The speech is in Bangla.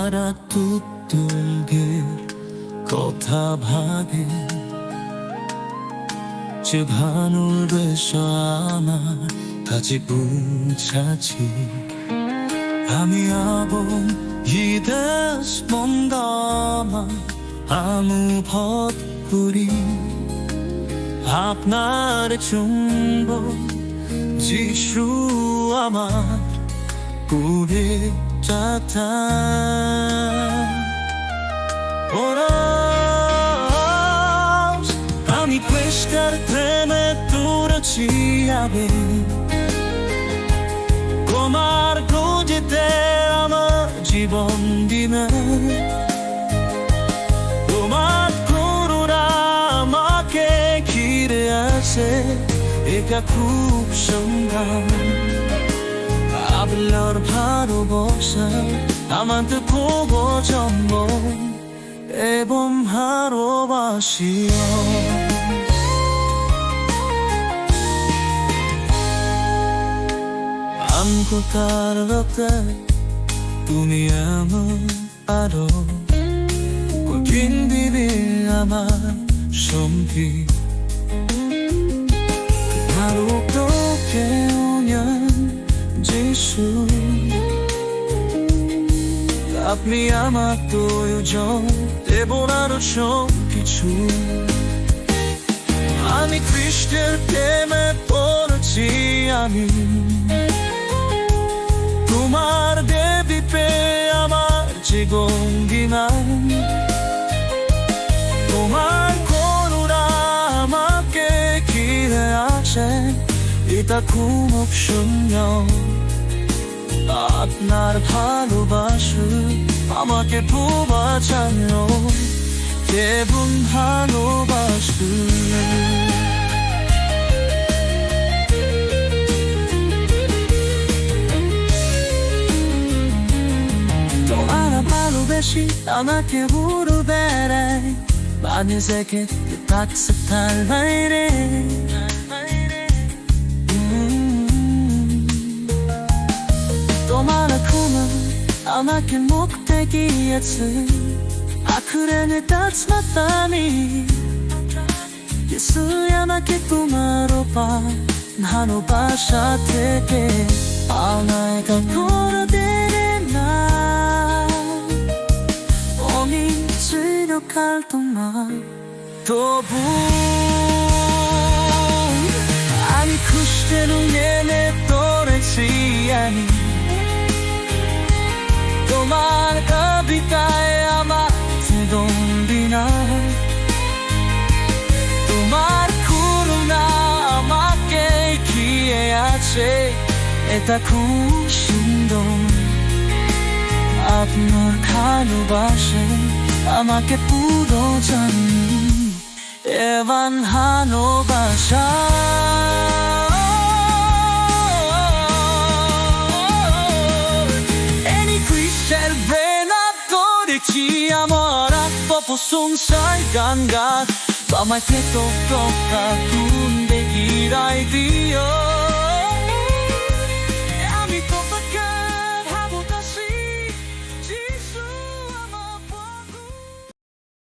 তারা তুতুঙ্গের কথা ভাবে যে ভানুর বেশ আমার কাছে পৌঁছাছি আমি আবম হিদেশ মন্দামা, আমু ভত করি। আপনার চুম্ব যিশু আমার কুড়ে চাতা ওরাস আমি পরিষ্কার প্রেমে তুরছি আবে তোমার খুঁজিতে আমার জীবন দিনে। তোমার করুণা আমাকে ঘিরে আছে এটা খুব সংগ্রাম। আপনার ভালোবাসা আমাদের খুব জন্ম এবং ভালোবাসিও আমকো তার রাতে তুমি আমার আরো কঠিন দিনে আমার সঙ্গী 바로 그 সুর আপনি আমার প্রয়োজন, দেব আরও সব কিছু আমি কৃষ্ণের প্রেমে পড়ছি আমি। তোমার দেবী পে আমার যে গঙ্গিনা তোমার করুণা আমাকে ঘিরে আছে, এটা খুব সুন্দর আপনার ভালোবাসু, আমাকে প্রবাচানো এবং ভালোবাসু। বেশি আমাকে হুড়ু বেড়ায়, বানিয়ে জেগে থাকছে তার বাইরে। আমাকে মুখ গিয়েছে আখুরে তাছমাতানি কিছু আমাকে তোমার পান ভালোবাসা থেকে আমায় কাপড় দেবে না আমি চিরকাল তোমার তবু আমি খুশতে নুনে তোরেছি আমি এটা খুব সুন্দর। আপনার ভালোবাসে আমাকে পুরো জানি। এবার ভালোবাসা। আমার আত্মপ্রশংসায় গান গান আমাকে তো প্রকাশ, তুমি দেখিরাই দিও।